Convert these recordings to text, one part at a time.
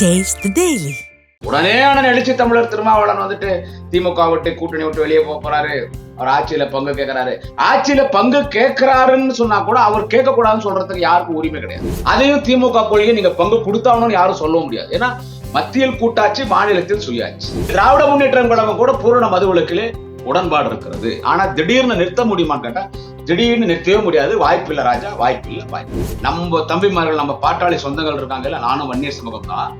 Taste daily உடனே அண்ணன் எழுச்சி தமிழர் திருமாவளவன் வந்துட்டு திமுக விட்டு கூட்டணி விட்டு வெளியே போக போறாரு. அவர் ஆட்சியில பங்கு கேட்கிறாரு ஆட்சியில பங்கு கேட்கிறாருன்னு சொன்னா கூட அவர் கேட்க கூடாதுன்னு சொல்றதுக்கு யாருக்கும் உரிமை கிடையாது. அதையும் திமுக கொள்கையை நீங்க பங்கு கொடுத்தாங்கன்னு யாரும் சொல்ல முடியாது. ஏன்னா மத்தியில் கூட்டாட்சி மாநிலத்தில் சுயாட்சி. திராவிட முன்னேற்றம் கழகம் கூட பூரண மதுவிலக்கிலே உடன்பாடு இருக்கிறது. ஆனா திடீர்னு நிறுத்த முடியுமான்னு கேட்டா திடீர்னு நிறுத்தவே முடியாது. வாய்ப்பு இல்ல ராஜா வாய்ப்பு இல்ல வாய்ப்பு நம்ம தம்பிமார்கள் நம்ம பாட்டாளி சொந்தங்கள் இருக்காங்கல்ல நானும் வன்னியர் சமூகம் தான்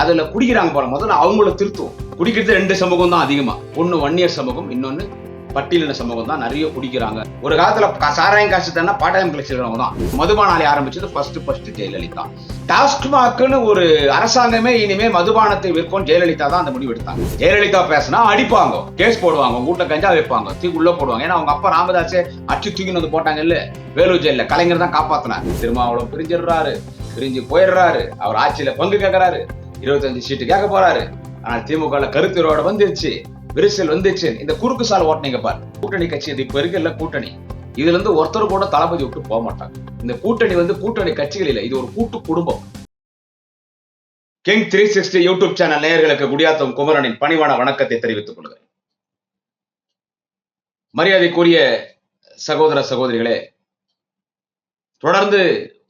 அதுல குடிக்கிறாங்க போல முதல்ல அவங்கள திருத்துவோம். குடிக்கிறது ரெண்டு சமூகம் தான் அதிகமா. ஒன்னு வன்னியர் சமூகம் இன்னொன்னு பட்டியலின சமூகம் தான் நிறைய குடிக்கிறாங்க. ஒரு காலத்துல சாராயம் காசு தானே பாட்டாயம் கழிச்சிருக்கிறவங்க தான். மதுபானாலை ஆரம்பிச்சது ஃபர்ஸ்ட் ஃபர்ஸ்ட் ஜெயலலிதா. டாஸ்மாக்னு ஒரு அரசாங்கமே இனிமே மதுபானத்தை விற்கும். ஜெயலலிதா தான் அந்த முடிவு எடுத்தாங்க. ஜெயலலிதா பேசினா அடிப்பாங்க. கேஸ் போடுவாங்க. உங்க கஞ்சா வைப்பாங்க. தூக்கி உள்ள போடுவாங்க. ஏன்னா அவங்க அப்பா ராமதாஸே அச்சு தூக்கின்னு வந்து போட்டாங்க இல்ல வேலூர் ஜெயில கலைஞர் தான் காப்பாத்தினார். திருமாவளம் பிரிஞ்சிடுறாரு. பிரிஞ்சு போயிடுறாரு. அவர் ஆட்சியில பங்கு கேட்கறாரு இருபத்தஞ்சு சீட்டு கேட்க போறாரு. ஆனால் திமுக கருத்துரோட வந்துருச்சு. விரிசல் வந்துச்சு இந்த குறுக்கு சால் ஓட்டுனீங்க பார். கூட்டணி கட்சி இது இப்ப இருக்குல்ல கூட்டணி. இதுல இருந்து ஒருத்தர் கூட தளபதி விட்டு போக மாட்டாங்க. இந்த கூட்டணி வந்து கூட்டணி கட்சிகள் இல்லை. இது ஒரு கூட்டு குடும்பம். King three sixty YouTube channel நேயர்களுக்கு குடியாத்தம் குமரனின் பணிவான வணக்கத்தை தெரிவித்துக் கொள்கிறேன். மரியாதைக்குரிய சகோதர சகோதரிகளே தொடர்ந்து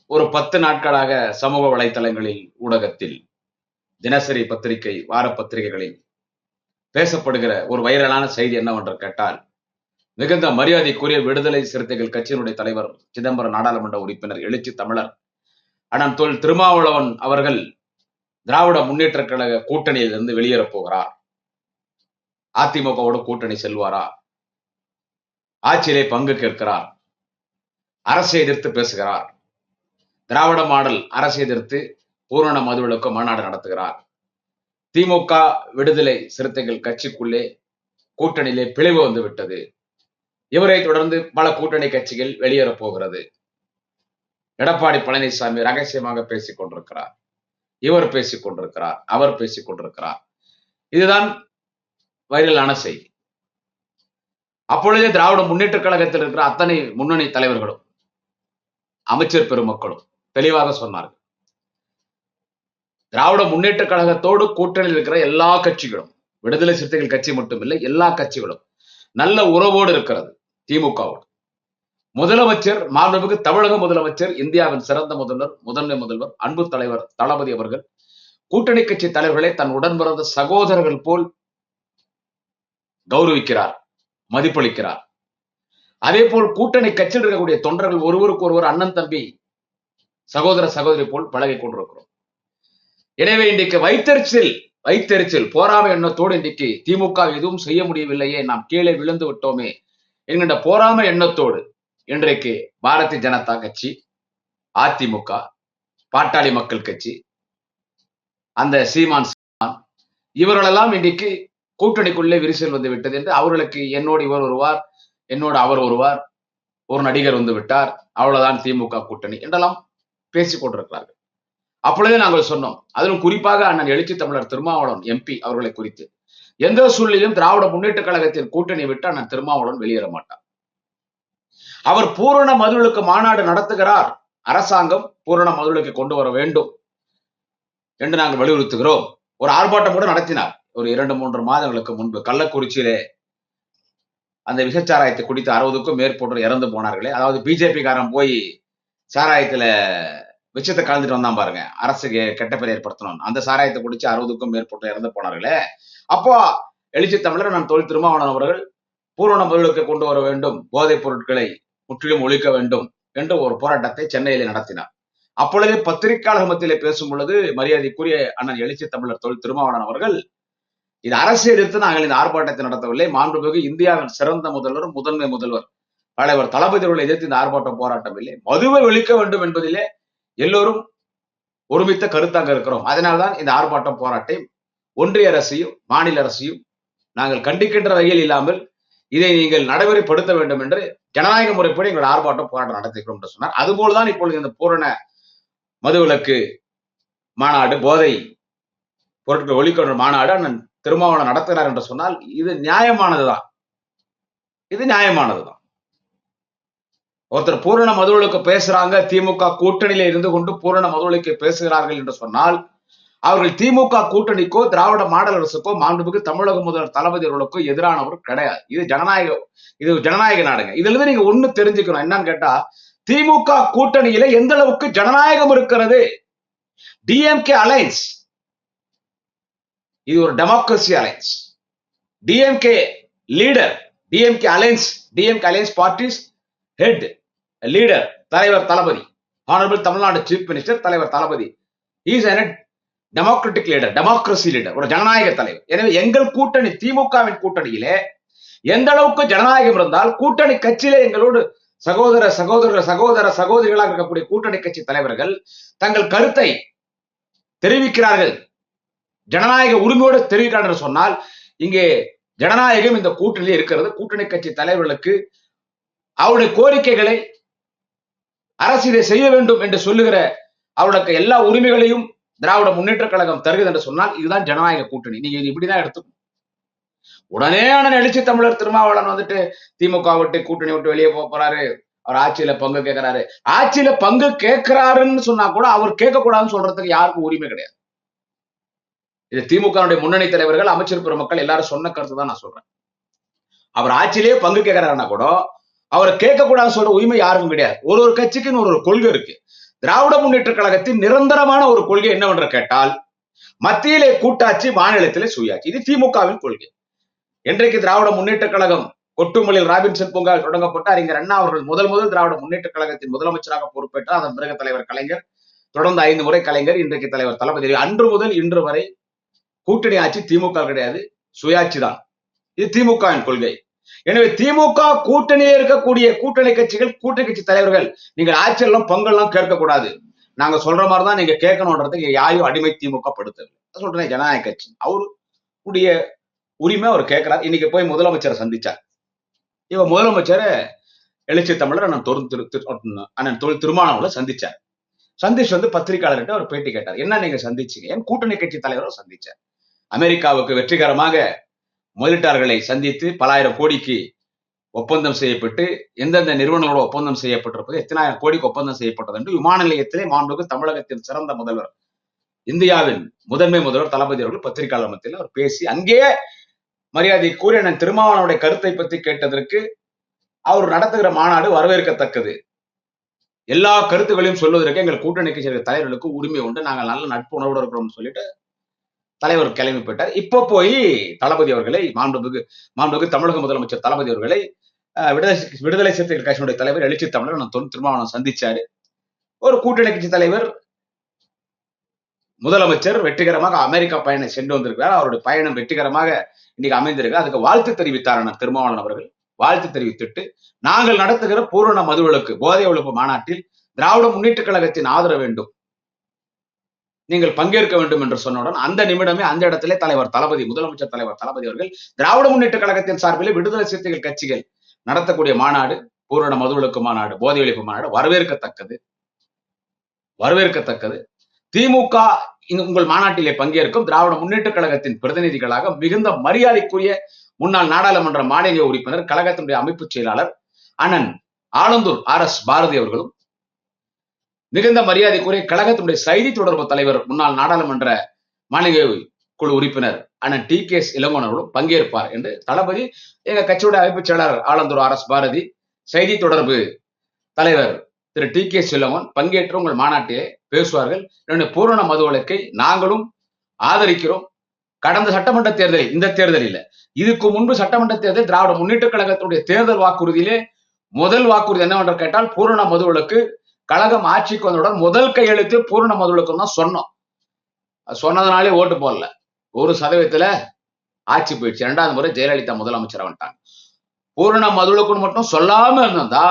ஒரு பத்து நாட்களாக சமூக வலைத்தளங்களில் ஊடகத்தில் தினசரி பத்திரிகை வார பத்திரிகைகளில் பேசப்படுகிற ஒரு வைரலான செய்தி என்னவென்று கேட்டால் மிகுந்த மரியாதைக்குரிய விடுதலை சிறுத்தைகள் கட்சியினுடைய தலைவர் சிதம்பரம் நாடாளுமன்ற உறுப்பினர் எழுச்சி தமிழர் அண்ணன் தொல் திருமாவளவன் அவர்கள் திராவிட முன்னேற்ற கழக கூட்டணியிலிருந்து வெளியேறப் போகிறார். அதிமுகவோட கூட்டணி செல்வாரா? ஆட்சியிலே பங்கு கேட்கிறார். அரசை எதிர்த்து பேசுகிறார். திராவிட மாடல் அரசை எதிர்த்து பூரண மதுவிலக்கு மாநாடு நடத்துகிறார். திமுக விடுதலை சிறுத்தைகள் கட்சிக்குள்ளே கூட்டணியிலே பிளவு வந்து விட்டது. இவரை தொடர்ந்து பல கூட்டணி கட்சிகள் வெளியேறப் போகிறது. எடப்பாடி பழனிசாமி ரகசியமாக பேசிக் கொண்டிருக்கிறார். இவர் பேசிக் கொண்டிருக்கிறார் அவர் பேசிக் கொண்டிருக்கிறார். இதுதான் வைரலான செய்தி. அப்பொழுதே திராவிட முன்னேற்ற கழகத்தில் இருக்கிற அத்தனை முன்னணி தலைவர்களும் அமைச்சர் பெருமக்களும் தெளிவாக சொன்னார்கள். திராவிட முன்னேற்ற கழகத்தோடு கூட்டணியில் இருக்கிற எல்லா கட்சிகளும் விடுதலை சிறுத்தைகள் கட்சி மட்டுமில்லை எல்லா கட்சிகளும் நல்ல உறவோடு இருக்கிறது திமுகவோடு. முதலமைச்சர் மாண்புமிகு தமிழக முதலமைச்சர் இந்தியாவின் சிறந்த முதல்வர் முதன்மை முதல்வர் அன்பு தலைவர் தளபதி அவர்கள் கூட்டணி கட்சி தலைவர்களை தன் உடன் பிறந்த சகோதரர்கள் போல் கௌரவிக்கிறார் மதிப்பளிக்கிறார். அதே போல் கூட்டணி கட்சியில் இருக்கக்கூடிய தொண்டர்கள் ஒருவருக்கு ஒருவர் அண்ணன் தம்பி சகோதர சகோதரி போல் பழகிக் கொண்டிருக்கிறோம். எனவே இன்றைக்கு வைத்தறிச்சல் வைத்தறிச்சல். போராமை எண்ணத்தோடு இன்றைக்கு திமுக எதுவும் செய்ய முடியவில்லையே. நாம் கீழே விழுந்து விட்டோமே என்கின்ற போராமை எண்ணத்தோடு இன்றைக்கு பாரதிய ஜனதா கட்சி அதிமுக பாட்டாளி மக்கள் கட்சி அந்த சீமான் சீமான் இவர்களெல்லாம் இன்றைக்கு கூட்டணிக்குள்ளே விரிசல் வந்து விட்டது என்று அவர்களுக்கு என்னோடு இவர் வருவார் என்னோடு அவர் வருவார் ஒரு நடிகர் வந்து விட்டார். அவ்வளவுதான் திமுக கூட்டணி என்றெல்லாம் பேசிக் கொண்டிருக்கிறார்கள். அப்பொழுதே நாங்கள் சொன்னோம். அதிலும் குறிப்பாக அண்ணன் எழுச்சி தமிழர் திருமாவளவன் எம்பி அவர்களை குறித்து எந்த சூழ்நிலையிலும் திராவிட முன்னேற்ற கழகத்தின் கூட்டணி விட்டு அண்ணன் திருமாவளவன் வெளியேற மாட்டார். அவர் பூரண மதுவிலக்கு மாநாடு நடத்துகிறார். அரசாங்கம் பூரண மதுவிலக்கு கொண்டு வர வேண்டும் என்று நாங்கள் வலியுறுத்துகிறோம். ஒரு ஆர்ப்பாட்டம் கூட நடத்தினார். ஒரு இரண்டு மூன்று மாதங்களுக்கு முன்பு கள்ளக்குறிச்சியிலே அந்த விஷச்சாராயத்தை குடித்து அறுபதுக்கும் மேற்பட்டோர் இறந்து போனார்களே. அதாவது பிஜேபி காரன் போய் சாராயத்துல விஷயத்தை கலந்துட்டு வந்தான் பாருங்க. அரசுக்கு கெட்ட பேர் ஏற்படுத்தணும் அந்த சாராயத்தை குடிச்சு அறுபதுக்கும் மேற்பட்ட இறந்து போனார்களே அப்போ எழுச்சி தமிழர் நான் தொழில் திருமாவளவன் அவர்கள் பூரண முதலுக்கு கொண்டு வர வேண்டும் போதைப் பொருட்களை முற்றிலும் ஒழிக்க வேண்டும் என்று ஒரு போராட்டத்தை சென்னையில் நடத்தினார். அப்பொழுதே பத்திரிகையாளர் மத்தியிலே பேசும் பொழுது மரியாதைக்குரிய அண்ணன் எழுச்சி தமிழர் தொழில் திருமாவளவன் அவர்கள் இது அரசு எடுத்து நாங்கள் இந்த ஆர்ப்பாட்டத்தை நடத்தவில்லை. மாண்புமிகு இந்தியாவின் சிறந்த முதல்வர் முதன்மை முதல்வர் தலைவர் தளபதி அவர்களை எதிர்த்து இந்த ஆர்ப்பாட்டம் போராட்டம் இல்லை மதுவை ஒழிக்க வேண்டும் என்பதிலே எல்லோரும் ஒருமித்த கருத்தாக இருக்கிறோம். அதனால்தான் இந்த ஆர்ப்பாட்டம் போராட்டம் ஒன்றிய அரசையும் மாநில அரசையும் நாங்கள் கண்டிக்கின்ற வகையில் இல்லாமல் இதை நீங்கள் நடைமுறைப்படுத்த வேண்டும் என்று ஜனநாயக முறைப்படி எங்களுடைய ஆர்ப்பாட்டம் போராட்டம் நடத்திக்கிறோம் என்று சொன்னார். அதுபோல்தான் இப்பொழுது இந்த பூரண மதுவிலக்கு மாநாடு போதை பொருட்கள் ஒழிக்கின்ற மாநாடு அண்ணன் திருமாவளவன் நடத்துகிறார் என்று சொன்னால் இது நியாயமானதுதான். இது நியாயமானதுதான். ஒருத்தர் பூரண மதுவிலக்கு பேசுறாங்க திமுக கூட்டணியில இருந்து கொண்டு பூரண மதுவிலக்கு பேசுகிறார்கள் என்று சொன்னால் அவர்கள் திமுக கூட்டணிக்கோ திராவிட மாடல் அரசுக்கோ மாண்புமிகு தமிழக முதல்வர் தளபதி அவர்களுக்கோ எதிரானவர் கிடையாது. இது ஜனநாயக இது ஜனநாயக நாடுங்க. இதுல இருந்து நீங்க ஒண்ணு தெரிஞ்சுக்கணும். என்னன்னு கேட்டா திமுக கூட்டணியில எந்த அளவுக்கு ஜனநாயகம் இருக்கிறது? டிஎம்கே அலைன்ஸ் இது ஒரு democracy alliance DMK leader DMK alliance DMK alliance parties head leader தலைவர் Thalapathy. Honourable Tamil Nadu chief minister தலைவர் Thalapathy. Is democratic leader democracy leader ஒரு ஜனநாயக தலைவர். எனவே எங்கள் கூட்டணி திமுகவின் கூட்டணியிலே எந்த அளவுக்கு ஜனநாயகம் இருந்தால் கூட்டணி கட்சியிலே எங்களோடு சகோதர சகோதர சகோதர சகோதரிகளாக இருக்கக்கூடிய கூட்டணி கட்சி தலைவர்கள் தங்கள் கருத்தை தெரிவிக்கிறார்கள். ஜனநாயக உரிமையோடு தெரிவிக்கிறார்கள் என்று சொன்னால் இங்கே ஜனநாயகம் இந்த கூட்டணியில் இருக்கிறது. கூட்டணி கட்சி தலைவர்களுக்கு அவருடைய கோரிக்கைகளை அரசியலை செய்ய வேண்டும் என்று சொல்லுகிற அவர்களுக்கு எல்லா உரிமைகளையும் திராவிட முன்னேற்ற கழகம் தருகிறது என்று சொன்னால் இதுதான் ஜனநாயக கூட்டணி. நீங்க இது இப்படிதான் எடுத்துக்கணும். உடனே அண்ணன் எழுச்சி தமிழர் திருமாவளவன் வந்துட்டு திமுக விட்டு கூட்டணி விட்டு வெளியே போக போறாரு. அவர் ஆட்சியில பங்கு கேட்கிறாரு ஆட்சியில பங்கு கேட்கிறாருன்னு சொன்னா கூட அவர் கேட்கக்கூடாதுன்னு சொல்றதுக்கு யாருக்கும் உரிமை கிடையாது. இது திமுக முன்னணி தலைவர்கள் அமைச்சர் பெருமக்கள் எல்லாரும் சொன்ன கருத்து தான் நான் சொல்றேன். அவர் ஆட்சியிலேயே பங்கு கேட்கிறாருன்னா கூட அவரை கேட்கக்கூடாதுன்னு சொல்ற உரிமை யாருக்கும் கிடையாது. ஒரு ஒரு கட்சிக்குன்னு ஒரு ஒரு கொள்கை இருக்கு. திராவிட முன்னேற்ற கழகத்தின் நிரந்தரமான ஒரு கொள்கை என்னவென்று கேட்டால் மத்தியிலே கூட்டாட்சி மாநிலத்திலே சுயாட்சி. இது திமுகவின் கொள்கை. இன்றைக்கு திராவிட முன்னேற்ற கழகம் கொட்டுமலையில் ராபின்சன் பூங்கா தொடங்கப்பட்ட அறிஞர் அண்ணா அவர்கள் முதல் முதல் திராவிட முன்னேற்ற கழகத்தின் முதலமைச்சராக பொறுப்பேற்றார். அதன் பிறகு தலைவர் கலைஞர் தொடர்ந்து ஐந்து முறை கலைஞர் இன்றைக்கு தலைவர் தளபதி. அன்று முதல் இன்று வரை கூட்டணி ஆட்சி திமுக கிடையாது. சுயாட்சி தான். இது திமுகவின் கொள்கை. எனவே திமுக கூட்டணியே இருக்கக்கூடிய கூட்டணி கட்சிகள் கூட்டணி கட்சி தலைவர்கள் நீங்கள் ஆட்சியெல்லாம் பங்கெல்லாம் கேட்கக்கூடாது. நாங்க சொல்ற மாதிரி தான் நீங்க கேட்கணுன்றதுக்கு யாரையும் அடிமை திமுக படுத்தவில்லை. சொல்றேன் ஜனநாயக கட்சி. அவருடைய உரிமை அவர் கேட்கிறார். இன்னைக்கு போய் முதலமைச்சரை சந்திச்சார். இவ முதலமைச்சரை எழுச்சி தமிழர் அண்ணன் தொரு அண்ணன் தொழில் திருமானவங்களை சந்திச்சார். சந்திச்சு வந்து பத்திரிகையாளர்கிட்ட அவர் பேட்டி கேட்டார். என்ன நீங்க சந்திச்சீங்க? என் கூட்டணி கட்சி தலைவரை சந்திச்சார். அமெரிக்காவுக்கு வெற்றிகரமாக முதலீட்டாளர்களை சந்தித்து பலாயிரம் கோடிக்கு ஒப்பந்தம் செய்யப்பட்டு எந்தெந்த நிறுவனங்களோட ஒப்பந்தம் செய்யப்பட்டிருப்பது எத்தனாயிரம் கோடிக்கு ஒப்பந்தம் செய்யப்பட்டது என்று விமான நிலையத்திலே மாண்புக்கு தமிழகத்தின் சிறந்த முதல்வர் இந்தியாவின் முதன்மை முதல்வர் தளபதி அவர்கள் பத்திரிகையாளர் மத்தியில் அவர் பேசி அங்கேயே மரியாதை கூறி நான் திருமாவளவனுடைய கருத்தை பற்றி கேட்டதற்கு அவர் நடத்துகிற மாநாடு வரவேற்கத்தக்கது. எல்லா கருத்துக்களையும் சொல்வதற்கு எங்கள் கூட்டணி கட்சிகள் தலைவர்களுக்கு உரிமை உண்டு. நாங்கள் நல்ல நட்பு உணர்வோடு இருக்கிறோம்னு சொல்லிட்டு தலைவர் கிளம்பி போயிட்டார். இப்போ போய் தளபதி அவர்களை மாண்புமிகு மாண்புமிகு தமிழக முதலமைச்சர் தளபதி அவர்களை விடுதலை விடுதலை சிறுத்தைகள் கட்சியினுடைய தலைவர் எழுச்சி தமிழர் நான் தொல் திருமாவளவன் சந்திச்சாரு. ஒரு கூட்டணி கட்சி தலைவர் முதலமைச்சர் வெற்றிகரமாக அமெரிக்கா பயணம் சென்று வந்திருக்கிறார். அவருடைய பயணம் வெற்றிகரமாக இன்னைக்கு அமைந்திருக்கு அதுக்கு வாழ்த்து தெரிவித்தார் அண்ணன் திருமாவளவன் அவர்கள். வாழ்த்து தெரிவித்துட்டு நாங்கள் நடத்துகிற பூரண மதுவிலக்கு போதை ஒழிப்பு மாநாட்டில் திராவிட முன்னேற்ற கழகத்தின் ஆதரவு வேண்டும். நீங்கள் பங்கேற்க வேண்டும் என்று சொன்னவுடன் அந்த நிமிடமே அந்த இடத்திலே தலைவர் தளபதி முதலமைச்சர் தலைவர் தளபதி அவர்கள் திராவிட முன்னேற்ற கழகத்தின் சார்பில் விடுதலை சிறுத்தைகள் கட்சிகள் நடத்தக்கூடிய மாநாடு பூரண மதுவிலக்கு மாநாடு போதை ஒழிப்பு மாநாடு வரவேற்கத்தக்கது. வரவேற்கத்தக்கது. திமுக உங்கள் மாநாட்டிலே பங்கேற்கும் திராவிட முன்னேற்ற கழகத்தின் பிரதிநிதிகளாக மிகுந்த மரியாதைக்குரிய முன்னாள் நாடாளுமன்ற மாநில உறுப்பினர் கழகத்தினுடைய அமைப்பு செயலாளர் அண்ணன் ஆலந்தூர் ஆர் எஸ் பாரதி அவர்களும் மிகுந்த மரியாதைக்குரிய கழகத்தினுடைய செய்தி தொடர்பு தலைவர் முன்னாள் நாடாளுமன்ற மாநில குழு உறுப்பினர் அண்ணன் டி கே எஸ் இளங்கோன் பங்கேற்பார் என்று தளபதி எங்க கட்சியுடைய அமைப்பு செயலாளர் ஆலந்தூர் ஆர் எஸ் பாரதி செய்தி தொடர்பு தலைவர் திரு டி கே சிலவன் பங்கேற்று உங்கள் மாநாட்டிலே பேசுவார்கள். என்னுடைய பூரண மது வழக்கை நாங்களும் ஆதரிக்கிறோம். கடந்த சட்டமன்ற தேர்தலில் இந்த தேர்தலில் இதுக்கு முன்பு சட்டமன்ற தேர்தல் திராவிட முன்னேற்ற கழகத்துடைய தேர்தல் வாக்குறுதியிலே முதல் வாக்குறுதி என்னவென்று கேட்டால் பூரண மதுவலக்கு கழகம் ஆட்சிக்கு வந்தவுடன் முதல் கையெழுத்து பூரண மது தான் சொன்னோம். சொன்னதுனாலே ஓட்டு போடல. ஒரு சதவீதத்துல ஆட்சி போயிடுச்சு. இரண்டாவது முறை ஜெயலலிதா முதலமைச்சர் வந்துட்டாங்க. பூர்ண மதுளுக்குன்னு மட்டும் சொல்லாம இருந்திருந்தா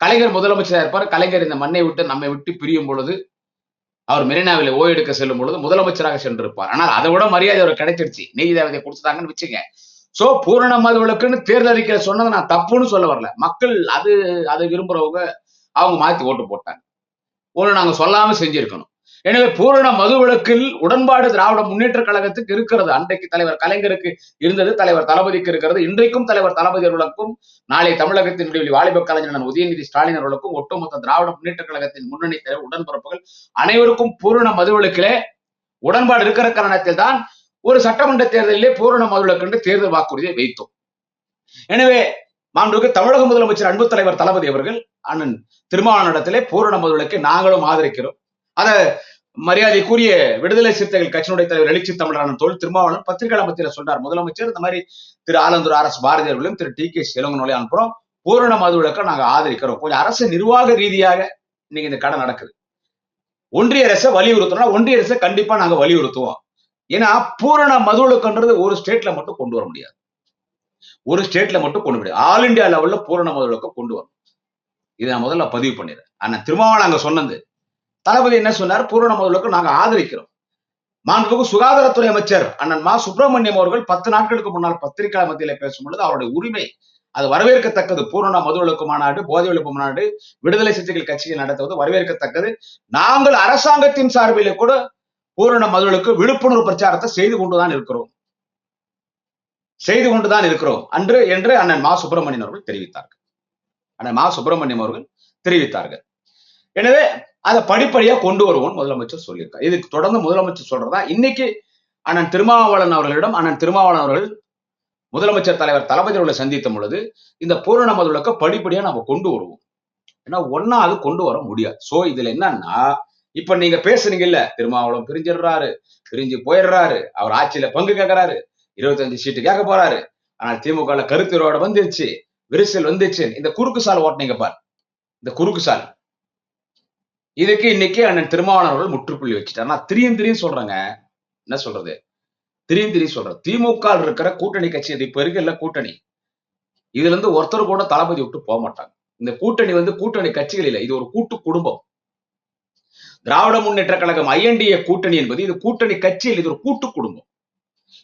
கலைஞர் முதலமைச்சராக இருப்பார். கலைஞர் இந்த மண்ணை விட்டு நம்மை விட்டு பிரியும் பொழுது அவர் மெரினாவில் ஓய்வெடுக்க செல்லும் பொழுது முதலமைச்சராக சென்றிருப்பார். ஆனால் அதை விட மரியாதை அவர் கிடைச்சிருச்சு. நீதி கொடுத்துட்டாங்கன்னு வச்சுங்க சோ பூரண மதுவிலக்குன்னு தேர்தல் அறிக்கையில சொன்னதை நான் தப்புன்னு சொல்ல வரல. மக்கள் அது அதை விரும்புறவங்க அவங்க மாத்தி ஓட்டு போட்டாங்க. ஒண்ணு நாங்க சொல்லாம செஞ்சிருக்கணும். எனவே பூரண மதுவிலக்கில் உடன்பாடு திராவிட முன்னேற்ற கழகத்துக்கு இருக்கிறது. அன்றைக்கு தலைவர் கலைஞருக்கு இருந்தது தலைவர் தளபதிக்கு இருக்கிறது. இன்றைக்கும் தலைவர் தளபதி அவர்களுக்கும் நாளை தமிழகத்தின் விடுதலை வாலிப கலைஞர் உதயநிதி ஸ்டாலின் அவர்களுக்கும் ஒட்டுமொத்த திராவிட முன்னேற்ற கழகத்தின் முன்னணி தலைவர் உடன்பிறப்புகள் அனைவருக்கும் பூரண மதுவிலக்கிலே உடன்பாடு இருக்கிற காரணத்தில் தான் ஒரு சட்டமன்ற தேர்தலிலே பூரண மதுவிலக்கு என்று தேர்தல் வாக்குறுதியை வைத்தோம். எனவே மாண்புக்கு தமிழக முதலமைச்சர் அன்பு தலைவர் தளபதி அவர்கள் அண்ணன் திருமாவளவனிடத்திலே பூரண முதலுக்கு நாங்களும் ஆதரிக்கிறோம். அத மரியாதைக்குரிய விடுதலை சிறுத்தைகள் கட்சியினுடைய தலைவர் எழுச்சி தமிழரான தொழில் திருமாவளவன் பத்திரிகை மத்தியில சொன்னார் முதலமைச்சர் இந்த மாதிரி Thiru Alandur R S Bharathi Thiru T K இளங்கனோலை அனுப்புறோம். பூரண மதுவிலக்கை நாங்க ஆதரிக்கிறோம். கொஞ்சம் அரசு நிர்வாக ரீதியாக இன்னைக்கு இந்த கடை நடக்குது. ஒன்றிய அரசை வலியுறுத்தணும்னா ஒன்றிய அரசை கண்டிப்பா நாங்க வலியுறுத்துவோம். ஏன்னா பூரண மதுவிலக்குன்றது ஒரு ஸ்டேட்ல மட்டும் கொண்டு வர முடியாது. ஒரு ஸ்டேட்ல மட்டும் கொண்டு முடியாது. ஆல் இந்தியா லெவல்ல பூரண மதுவிலக்கை கொண்டு வரணும். இதை நான் முதல்ல பதிவு பண்ணிடுறேன். ஆனா திருமாவளவன் அங்க சொன்னது. தளபதி என்ன சொன்னார்? பூரண மதுவிலக்கு நாங்க ஆதரிக்கிறோம். மாண்புக்கு சுகாதாரத்துறை அமைச்சர் அண்ணன் மா. சுப்பிரமணியம் அவர்கள் பத்து நாட்களுக்கு முன்னால் பத்திரிகை மத்தியில பேசும் பொழுது அவருடைய உரிமை அது வரவேற்கத்தக்கது. பூரண மதுவிலக்கு மாநாடு போதை ஒழிப்பு மாநாடு விடுதலை சிறுத்தைகள் கட்சியில் நடத்துவது வரவேற்கத்தக்கது. நாங்கள் அரசாங்கத்தின் சார்பில் கூட பூரண மதுவிலக்கு விழிப்புணர்வு பிரச்சாரத்தை செய்து கொண்டுதான் இருக்கிறோம். செய்து கொண்டுதான் இருக்கிறோம். அன்று என்று அண்ணன் மா. சுப்பிரமணியன் அவர்கள் தெரிவித்தார்கள். அண்ணன் மா சுப்பிரமணியம் அவர்கள் தெரிவித்தார்கள். எனவே அதை படிப்படியா கொண்டு வருவோம் முதலமைச்சர் சொல்லியிருக்கார். இதுக்கு தொடர்ந்து முதலமைச்சர் சொல்றதா? இன்னைக்கு அண்ணன் திருமாவளவன் அவர்களிடம் அண்ணன் திருமாவளவன் அவர்கள் முதலமைச்சர் தலைவர் தளபதி அவர்களை சந்தித்த பொழுது இந்த பூரண மதுவிலக்க படிப்படியா நம்ம கொண்டு வருவோம். ஏன்னா ஒன்னா அது கொண்டு வர முடியாது. சோ இதுல என்னன்னா இப்ப நீங்க பேசுறீங்க இல்ல திருமாவளவன் பிரிஞ்சிடுறாரு பிரிஞ்சு போயிடுறாரு அவர் ஆட்சியில பங்கு கேட்கிறாரு இருபத்தஞ்சு சீட்டு கேட்க போறாரு. ஆனால் திமுக கருத்துரோட வந்துருச்சு. விரிசல் வந்துச்சு. இந்த குறுக்கு சால் ஓட்டினீங்க பார். இந்த குறுக்கு சால். இதுக்கு இன்னைக்கு அண்ணன் திருமாவளவர்கள் முற்றுப்புள்ளி வச்சுட்டார். நான் திரியும் திரியும் சொல்றேங்க. என்ன சொல்றது? திரியும் திரியும் சொல்றேன். திமுக இருக்கிற கூட்டணி கட்சி இது இப்ப இருக்குல்ல கூட்டணி. இதுல இருந்து ஒருத்தர் கூட தளபதி விட்டு போக மாட்டாங்க. இந்த கூட்டணி வந்து கூட்டணி கட்சிகள் இல்லை. இது ஒரு கூட்டு குடும்பம். திராவிட முன்னேற்ற கழகம் ஐஎன்டிஏ கூட்டணி என்பது இது கூட்டணி கட்சியில் இது ஒரு கூட்டு குடும்பம்.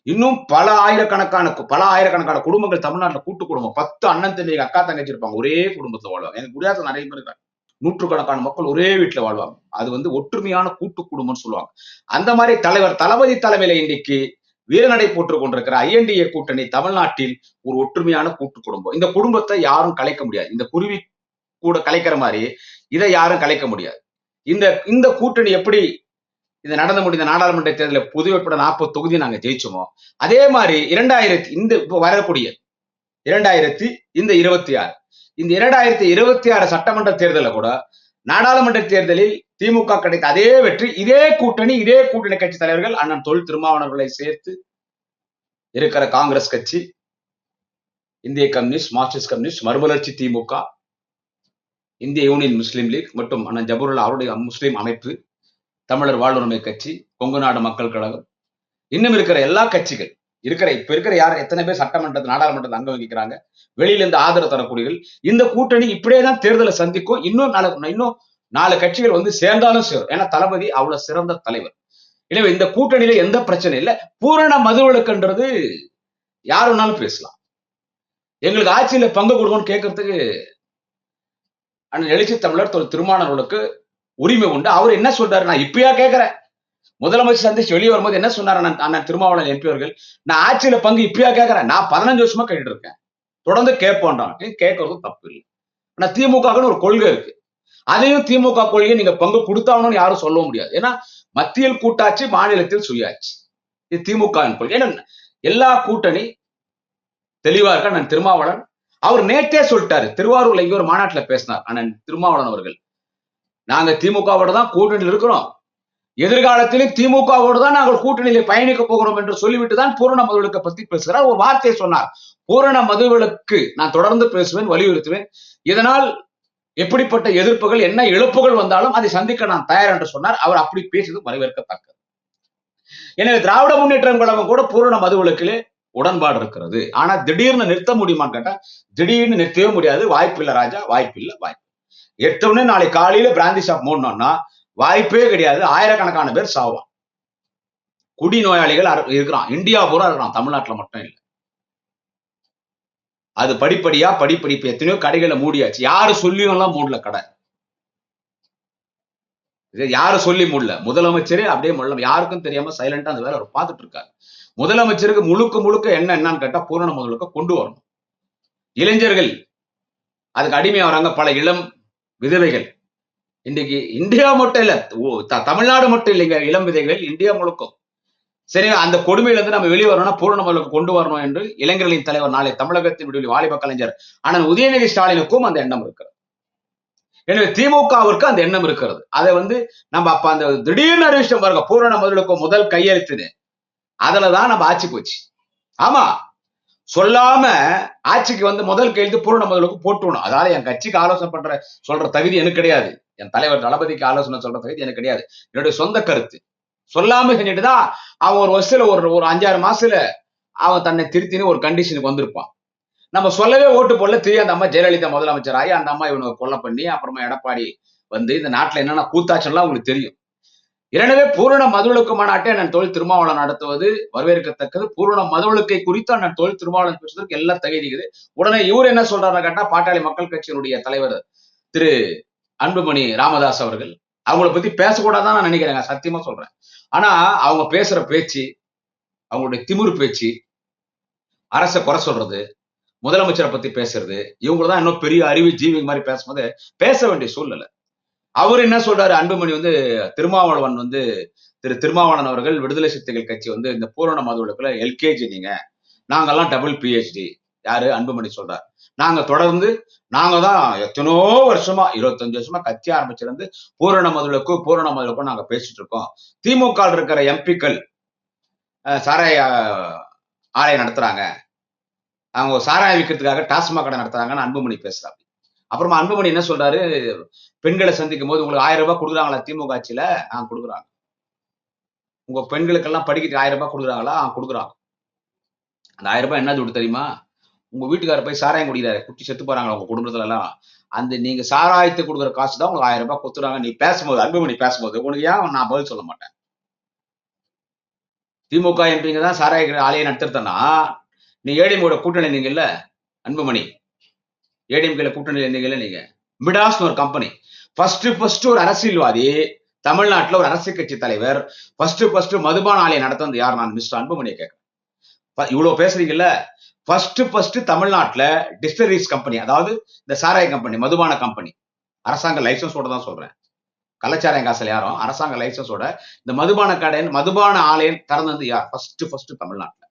இன்னும் பல ஆயிரக்கணக்கான பல ஆயிரக்கணக்கான குடும்பங்கள் தமிழ்நாட்டுல கூட்டு குடும்பம் பத்து அண்ணன் தம்பி அக்கா தங்கச்சி இருப்பாங்க ஒரே குடும்பத்துல வாழ்வாங்க. எனக்கு முடியாத நிறைய பேர் இருக்காங்க. நூற்றுக்கணக்கான மக்கள் ஒரே வீட்டுல வாழ்வாங்க. அது வந்து ஒற்றுமையான கூட்டு குடும்பம்னு சொல்லுவாங்க. அந்த மாதிரி தலைவர் தளபதி தலைமையில இன்னைக்கு வீரநடை போட்டுக் கொண்டிருக்கிற ஐஎன்டிஏ கூட்டணி தமிழ்நாட்டில் ஒரு ஒற்றுமையான கூட்டு குடும்பம் இந்த குடும்பத்தை யாரும் கலைக்க முடியாது. இந்த குருவி கூட கலைக்கிற மாதிரி இதை யாரும் கலைக்க முடியாது. இந்த இந்த கூட்டணி எப்படி இந்த நடந்து முடிந்த நாடாளுமன்ற தேர்தலில் புது உட்பட நாற்பது தொகுதி நாங்க ஜெயிச்சோமோ? அதே மாதிரி இரண்டாயிரத்தி இந்த இப்போ வரக்கூடிய இரண்டாயிரத்தி இந்த இருபத்தி ஆறு. இந்த இரண்டாயிரத்தி இருபத்தி ஆறு சட்டமன்ற தேர்தலில் கூட நாடாளுமன்ற தேர்தலில் திமுக கிடைத்த அதே வெற்றி இதே கூட்டணி இதே கூட்டணி கட்சி தலைவர்கள் அண்ணன் தொல் திருமாவளவர்களை சேர்த்து இருக்கிற காங்கிரஸ் கட்சி இந்திய கம்யூனிஸ்ட் மார்க்சிஸ்ட் கம்யூனிஸ்ட் மறுமலர்ச்சி திமுக இந்திய யூனியன் முஸ்லீம் லீக் மற்றும் அண்ணன் ஜபருல்லா அவருடைய முஸ்லீம் அமைப்பு தமிழர் வாழ்வுரிமை கட்சி கொங்கு நாடு மக்கள் கழகம். இன்னும் இருக்கிற எல்லா கட்சிகள் இருக்கிற இப்ப இருக்கிற யார் எத்தனை பேர் சட்டமன்றத்தில் நாடாளுமன்றத்தில் அங்க வகிக்கிறாங்க வெளியில இருந்து ஆதரவு தரக்கூடியவர்கள் இந்த கூட்டணி இப்படியே தான் தேர்தலை சந்திக்கும். இன்னும் நாலு இன்னும் நாலு கட்சிகள் வந்து சேர்ந்தாலும் சேரும். ஏன்னா தளபதி அவ்வளவு சிறந்த தலைவர். எனவே இந்த கூட்டணியில எந்த பிரச்சனை இல்லை. பூரண மதுவிலக்குன்றது யார் வேணாலும் பேசலாம். எங்களுக்கு ஆட்சியில பங்கு கொடுக்கணும்னு கேட்கறதுக்கு எழுச்சி தமிழர் திரு திருமானவர்களுக்கு உரிமை உண்டு. அவர் என்ன சொல்றாரு? நான் இப்பயா கேட்கிறேன் முதலமைச்சர் சந்திச்சு வெளியே வரும்போது என்ன சொன்னார்? அண்ணன் அண்ணன் திருமாவளவன் எம்பி அவர்கள் நான் ஆட்சியில பங்கு இப்பயா கேட்கிறேன் நான் பதினஞ்சு வருஷமா கேட்டுட்டு இருக்கேன். தொடர்ந்து கேட்போன்றான் கேட்கறதும் தப்பு இல்லை. ஆனா திமுகன்னு ஒரு கொள்கை இருக்கு. அதையும் திமுக கொள்கையை நீங்க பங்கு கொடுத்தாங்கன்னு யாரும் சொல்ல முடியாது. ஏன்னா மத்தியில் கூட்டாட்சி மாநிலத்தில் சுயாட்சி. இது திமுக கொள்கை. ஏன்னா எல்லா கூட்டணி தெளிவா இருக்கா? நான் திருமாவளவன். அவர் நேற்றே சொல்லிட்டாரு. திருவாரூர்ல இங்க ஒரு மாநாட்டுல பேசினார் அண்ணன் திருமாவளவன் அவர்கள். நாங்க திமுகவோட தான் கூட்டணியில் இருக்கிறோம். எதிர்காலத்திலும் திமுகவோடு தான் நாங்கள் கூட்டணியில பயணிக்க போகிறோம் என்று சொல்லிவிட்டு தான் பூரண மதுவிலக்கை பத்தி பேசுகிறார் ஒரு வார்த்தையை சொன்னார். பூரண மதுவிலக்கு நான் தொடர்ந்து பேசுவேன் வலியுறுத்துவேன். இதனால் எப்படிப்பட்ட எதிர்ப்புகள் என்ன இழப்புகள் வந்தாலும் அதை சந்திக்க நான் தயார் என்று சொன்னார். அவர் அப்படி பேசியது வரவேற்கத்தக்கது. எனவே திராவிட முன்னேற்றம் கழகம் கூட பூரண மதுவிலக்கிலே உடன்பாடு இருக்கிறது. ஆனா திடீர்னு நிறுத்த முடியுமான்னு கேட்டா திடீர்னு நிறுத்தவே முடியாது. வாய்ப்பு இல்லை ராஜா வாய்ப்பு இல்லை வாய்ப்பு எட்டவுடனே நாளை காலையில பிராந்தி ஷாப் மூடணும்னா வாய்ப்பே கிடையாது. ஆயிரக்கணக்கான பேர் சாவான் குடி நோயாளிகள் இருக்கிறான். இந்தியா பூரா இருக்கிறான். தமிழ்நாட்டுல மட்டும் இல்லை. அது படிப்படியா படிப்படிப்பு எத்தனையோ கடைகளை மூடியாச்சு. யாரு சொல்லியும் எல்லாம் மூடல கடை. யாரு சொல்லி மூடல? முதலமைச்சரே அப்படியே மூடல யாருக்கும் தெரியாம சைலண்டா அந்த வேலை அவர் பார்த்துட்டு இருக்காரு. முதலமைச்சருக்கு முழுக்க முழுக்க என்ன என்னன்னு கேட்டா பூரண முதலுக்கு கொண்டு வரணும். இளைஞர்கள் அதுக்கு அடிமையா வராங்க பல இளம் விதவைகள். இன்னைக்கு இந்தியா மட்டும் இல்ல ஓ, த- தமிழ்நாடு மட்டும் இல்லைங்க இளம் விதைகள் இந்தியா முழுக்கும். சரி அந்த கொடுமையில இருந்து நம்ம வெளியே வரணும்னா பூரணமலுக்கு கொண்டு வரணும் என்று இளைஞர்களின் தலைவர் நாளை தமிழகத்தின் விடுதலை வாலிப கலைஞர் ஆனால் உதயநிதி ஸ்டாலினுக்கும் அந்த எண்ணம் இருக்கிறது. எனவே திமுகவிற்கு அந்த எண்ணம் இருக்கிறது. அதை வந்து நம்ம அப்ப அந்த திடீர்னு அறிவிச்சம் பாருங்க பூரண முதலுக்கும் முதல் கையெழுத்துன்னு அதுலதான் நம்ம ஆட்சி போச்சு. ஆமா சொல்லாம ஆட்சிக்கு வந்து முதல் கையெழுத்து பூரண முதலுக்கு போட்டுணும் அதாவது என் கட்சிக்கு ஆலோசனை பண்ற சொல்ற தகுதி எனக்கு கிடையாது. என் தலைவர் தளபதிக்கு ஆலோசனை சொல்ற தகுதி எனக்கு கிடையாது. என்னுடைய சொந்த கருத்து. சொல்லாம செஞ்சுட்டு தான் அவன் ஒரு வருஷத்துல ஒரு ஒரு அஞ்சாறு மாசத்துல அவன் தன்னை திருத்தின்னு ஒரு கண்டிஷனுக்கு வந்திருப்பான். நம்ம சொல்லவே ஓட்டு போடல திரு அந்த அம்மா ஜெயலலிதா முதலமைச்சர் ஆகி அந்த அம்மா இவனுக்கு கொல்ல பண்ணி அப்புறமா எடப்பாடி வந்து இந்த நாட்டுல என்னென்ன கூத்தாச்சல்லாம் உங்களுக்கு தெரியும். எனவே பூரண மதுவிலக்கு மாநாட்டை நான் தொழில் திருமாவளவன் நடத்துவது வரவேற்கத்தக்கது. பூரண மதுவிலக்கை குறித்து நான் தொழில் திருமாவளவன் பேசுவதற்கு எல்லாம் தகுதிக்குது உடனே இவர் என்ன சொல்றாரு கேட்டா பாட்டாளி மக்கள் கட்சியினுடைய தலைவர் திரு அன்புமணி ராமதாஸ் அவர்கள். அவங்கள பத்தி பேசக்கூடாதான் நான் நினைக்கிறேங்க சத்தியமா சொல்றேன். ஆனா அவங்க பேசுற பேச்சு அவங்களுடைய திமிரு பேச்சு அரசை குறை சொல்றது முதலமைச்சரை பத்தி பேசுறது இவங்களதான் இன்னும் பெரிய அறிவு ஜீவி மாதிரி பேசும்போது பேச வேண்டிய சூழ்நிலை. அவர் என்ன சொல்றாரு? அன்புமணி வந்து திருமாவளவன் வந்து திரு திருமாவளவன் அவர்கள் விடுதலை சிறுத்தைகள் கட்சி வந்து இந்த பூரண மதுவிலக்குல எல்கேஜி நீங்க. நாங்கெல்லாம் டபுள் பிஹெச்டி யாரு? அன்புமணி சொல்றாரு. நாங்க தொடர்ந்து நாங்க தான் எத்தனோ வருஷமா இருபத்தஞ்சு வருஷமா கட்சி ஆரம்பிச்சிருந்து பூரண மதுவிலக்கு பூரண மதுளுக்கும் நாங்க பேசிட்டு இருக்கோம். திமுக இருக்கிற எம்பிக்கள் சாராய ஆலை ஆலயம் நடத்துறாங்க. அவங்க சாராயம் விற்கிறதுக்காக டாஸ்மாக் கடை நடத்துறாங்கன்னு அன்புமணி பேசுறாங்க அப்புறமா அன்புமணி என்ன சொல்றாரு? பெண்களை சந்திக்கும் போது உங்களுக்கு ஆயிரம் ரூபாய் கொடுக்குறாங்களா திமுக ஆட்சியில? ஆ கொடுக்குறாங்க. உங்க பெண்களுக்கெல்லாம் படிக்கிறதுக்கு ஆயிரம் ரூபாய் கொடுக்குறாங்களா? ஆ கொடுக்குறாங்க. அந்த ஆயிரம் ரூபாய் என்ன துட்டு தெரியுமா? உங்க வீட்டுக்காரர் போய் சாராயம் குடிக்கிறாரு. குட்டி செத்து போறாங்களா உங்க குடும்பத்துல எல்லாம் அந்த நீங்க சாராயத்தை கொடுக்குற காசு தான் உங்களுக்கு ஆயிரம் ரூபாய் கொடுத்துறாங்க நீ பேசும்போது அன்புமணி பேசும்போது உனக்கு ஏன் நான் பதில் சொல்ல மாட்டேன்? திமுக எம்பிங்க தான் சாராய ஆலையை நடத்துறதுன்னா நீ ஏடிஎம்கோட கூட்டணி இருந்தீங்கல்ல அன்புமணி. ஏடிஎம்கேல கூட்டணி இருந்தீங்கல்ல நீங்க? மிடாஸ்னு ஒரு கம்பெனி ஃபர்ஸ்ட் ஃபர்ஸ்ட் ஒரு அரசியல்வாதி தமிழ்நாட்டுல ஒரு அரசியல் கட்சி தலைவர் ஃபர்ஸ்ட் ஃபர்ஸ்ட் மதுபான ஆலயம் நடத்துறது யார்? நான் மிஸ்டர் அன்புமணியை கேட்கறேன். இவ்வளவு பேசுறீங்கல்ல? ஃபர்ஸ்ட் ஃபர்ஸ்ட் தமிழ்நாட்டுல டிஸ்டரிஸ் கம்பெனி அதாவது இந்த சாராய கம்பெனி மதுபான கம்பெனி அரசாங்க லைசன்ஸோட தான் சொல்றேன். கலாச்சாரம் காசில் யாரும் அரசாங்க லைசன்ஸோட இந்த மதுபான கடை மதுபான ஆலயம் திறந்தது யார்? ஃபர்ஸ்ட் ஃபர்ஸ்ட் தமிழ்நாட்டுல.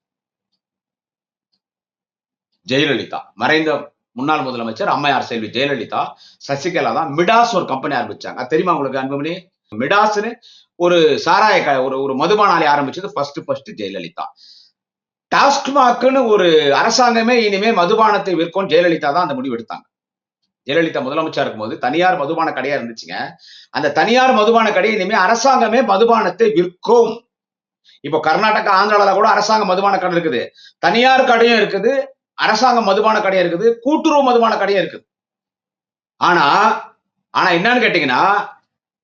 ஜெயலலிதா மறைந்த முன்னாள் முதலமைச்சர் அம்மையார் செல்வி ஜெயலலிதா சசிகலா தான் மிடாஸ் ஒரு கம்பெனி ஆரம்பிச்சாங்க. அது தெரியுமா உங்களுக்கு அன்புமணி? மிடாஸ்னு ஒரு சாராய ஒரு ஒரு மதுபானாலை ஆரம்பிச்சது ஃபர்ஸ்ட் ஃபர்ஸ்ட் ஜெயலலிதா. டாஸ்மாக்னு ஒரு அரசாங்கமே இனிமே மதுபானத்தை விற்கும் ஜெயலலிதா தான் அந்த முடிவு எடுத்தாங்க. ஜெயலலிதா முதலமைச்சா இருக்கும்போது தனியார் மதுபான கடையா இருந்துச்சுங்க. அந்த தனியார் மதுபான கடை இனிமே அரசாங்கமே மதுபானத்தை விற்கும். இப்போ கர்நாடகா ஆந்திரால கூட அரசாங்க மதுபான கடை இருக்குது. தனியார் கடையும் இருக்குது. அரசாங்க மதுபான கடையா இருக்குது கூட்டுறவு மதுபான கடையா இருக்குது. ஆனா ஆனா என்னன்னு கேட்டீங்கன்னா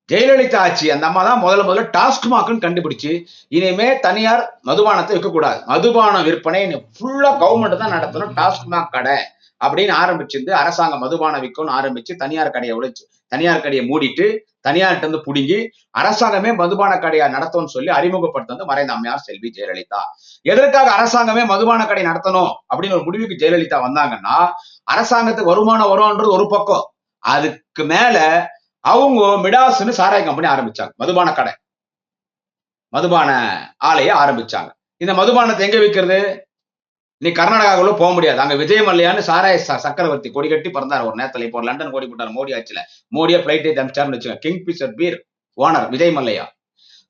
ஜெயலலிதா ஆட்சி அந்த அம்மா தான் முதல்ல முதல்ல டாஸ்மாக்னு கண்டுபிடிச்சு இனிமே தனியார் மதுபானத்தை விற்கக்கூடாது. மதுபான விற்பனை ஃபுல்லா கவர்மெண்ட் தான் நடத்தணும் டாஸ்மாக் கடை அப்படின்னு ஆரம்பிச்சிருந்து அரசாங்க மதுபான விற்கும்னு ஆரம்பிச்சு தனியார் கடையை உழைச்சு தனியார் கடையை மூடிட்டு தனியார்கிட்ட இருந்து புடுங்கி அரசாங்கமே மதுபான கடையா நடத்தும்னு சொல்லி அறிமுகப்படுத்தது மறைந்த அம்மையார் செல்வி ஜெயலலிதா. எதற்காக அரசாங்கமே மதுபான கடை நடத்தணும் அப்படின்னு ஒரு முடிவுக்கு ஜெயலலிதா வந்தாங்கன்னா அரசாங்கத்துக்கு வருமானம் வரும்ன்றது ஒரு பக்கம். அதுக்கு மேல அவங்க மிடாஸ்ன்னு சாராய கம்பெனி ஆரம்பிச்சாங்க. மதுபான கடை. மதுபான ஆலையை ஆரம்பிச்சாங்க. இந்த மதுபானத்தை எங்க விற்கிறது நீ கர்நாடகாவுக்குள்ள போக முடியாது. அங்க விஜய் மல்லையான்னு சாராய ச- சக்கரவர்த்தி கொடி கட்டி பிறந்தார் ஒரு நேரத்துல. இப்போ லண்டன் கோடி போட்டார் மோடி ஆட்சியில. மோடியா பிளைட் ஏத்தி அமிச்சார்னு வச்சுங்க king fisher beer owner Vijay Mallya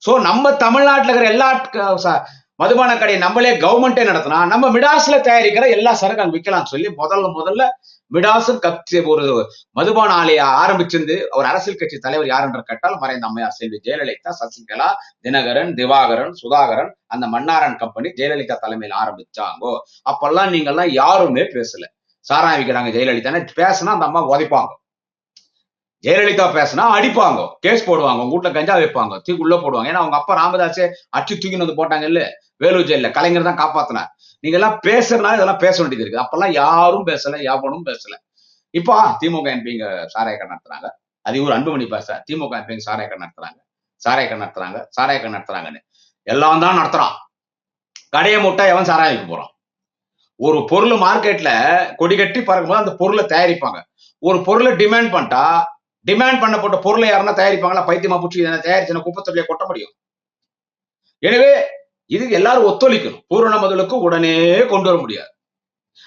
so நம்ம தமிழ்நாட்டுல இருக்கிற எல்லா மதுபான கடையை நம்மளே கவர்மெண்டே நடத்தினா நம்ம மிடாஸ்ல தயாரிக்கிற எல்லா சரக்கு அங்க விற்கலாம்னு சொல்லி முதல்ல முதல்ல மிடாசும் கட்சி ஒரு மதுபான ஆலையை ஆரம்பிச்சிருந்து ஒரு அரசியல் கட்சி தலைவர் யார் என்று கேட்டால் மறைந்த அம்மையார் செல்வி ஜெயலலிதா சசிகலா தினகரன் திவாகரன் சுதாகரன் அந்த மன்னாரன் கம்பெனி ஜெயலலிதா தலைமையில் ஆரம்பிச்சாங்கோ. அப்பெல்லாம் நீங்கள்லாம் யாருமே பேசல. சாராயம் விற்கிறாங்க ஜெயலலிதா பேசினா அந்த அம்மா உதைப்பாங்க. ஜெயலலிதா பேசினா அடிப்பாங்க. கேஸ் போடுவாங்க. உங்க வீட்டுல கஞ்சா வைப்பாங்க. தூக்கி உள்ள போடுவாங்க. ஏன்னா அவங்க அப்பா ராமதாஸே அச்சு தூக்கின்னு வந்து போட்டாங்க இல்ல வேலூர் ஜெயில கலைஞர் தான் காப்பாத்தினார். நீங்க எல்லாம் பேசுறதுனால இதெல்லாம் பேச வேண்டியது இருக்கு அப்பெல்லாம் யாரும் பேசல யாவனும் பேசல. இப்போ திமுக எம்பிங்க சாராய நடத்துறாங்க. அது ஒரு அன்புமணி பேச திமுக எம்பிங்க சாராய நடத்துறாங்க. சாராய நடத்துறாங்க. சாராய நடத்துறாங்கன்னு. எல்லாம் தான் நடத்துறான். கடையை முட்டா எவன் சாராயம் போறான்? ஒரு பொருள் மார்க்கெட்ல கொடி கட்டி பறக்கும்போது அந்த பொருளை தயாரிப்பாங்க. ஒரு பொருளை டிமாண்ட் பண்ணிட்டா டிமாண்ட் பண்ணப்பட்ட பொருளை யாருன்னா தயாரிப்பாங்களா? பைத்தியமா பூச்சி தயாரிச்சுன்னா தயாரிச்சு கொட்ட முடியும்? எனவே இதுக்கு எல்லாரும் ஒத்துழைக்கணும். பூரண முதலுக்கு உடனே கொண்டு வர முடியாது.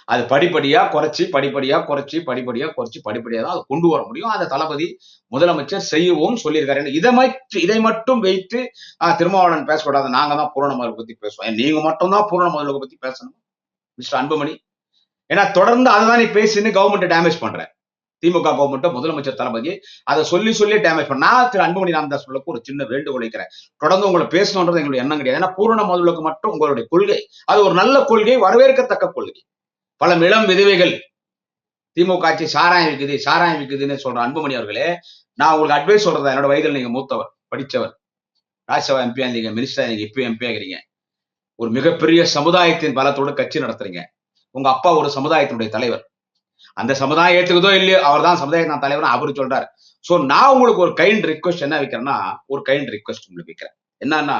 அது படிப்படியா குறைச்சி படிப்படியா குறைச்சி படிப்படியா குறைச்சி படிப்படியா தான் அதை கொண்டு வர முடியும். அந்த தளபதி முதலமைச்சர் செய்யவும் சொல்லியிருக்காரு. இதை மட்டும் இதை மட்டும் வைத்து ஆஹ், திருமாவளவன் பேசக்கூடாது. நாங்க தான் பூரண முதலுக்கு பத்தி பேசுவோம். நீங்க மட்டும் தான் பூரண முதலுக்கு பத்தி பேசணும் மிஸ்டர் அன்புமணி? ஏன்னா தொடர்ந்து அதை தான் நீ பேசின்னு கவர்மெண்ட் டேமேஜ் பண்ற. திமுக கவர்மெண்ட் முதலமைச்சர் தளபதி அதை சொல்லி சொல்லி டேமேஜ் பண்ண நான் திரு அன்புமணி ராமதாஸ் அவர்களுக்கு ஒரு சின்ன வேண்டுகோள் வைக்கிறேன். தொடர்ந்து உங்களை பேசணுன்றது எங்களுடைய எண்ணம் கிடையாது. ஏன்னா பூரண முதலுக்கு மட்டும் உங்களுடைய கொள்கை. அது ஒரு நல்ல கொள்கை வரவேற்கத்தக்க கொள்கை. பல இளம் விதவைகள் திமுக ஆட்சி சாராயம் விற்குது சாராயம் விக்குதுன்னு சொல்ற அன்புமணி அவர்களே நான் உங்களுக்கு அட்வைஸ் சொல்றதா என்னோட வயதில் நீங்க மூத்தவர் படிச்சவர் ராஜ்யசபா எம்பியா இருந்தீங்க மினிஸ்டர் நீங்க இப்போ எம்பி ஆகிறீங்க ஒரு மிகப்பெரிய சமுதாயத்தின் பலத்தோடு கட்சி நடத்துறீங்க. உங்க அப்பா ஒரு சமுதாயத்தினுடைய தலைவர். அந்த சமுதாயம் ஏத்துக்குதோ இல்லையோ அவர் தான் சமுதாயத்தின் தலைவர் அவர் சொல்றாரு. ஸோ நான் உங்களுக்கு ஒரு கைண்ட் ரிக்வஸ்ட் என்ன வைக்கிறேன்னா ஒரு கைண்ட் ரிக்வஸ்ட் உங்களுக்கு வைக்கிறேன். என்னன்னா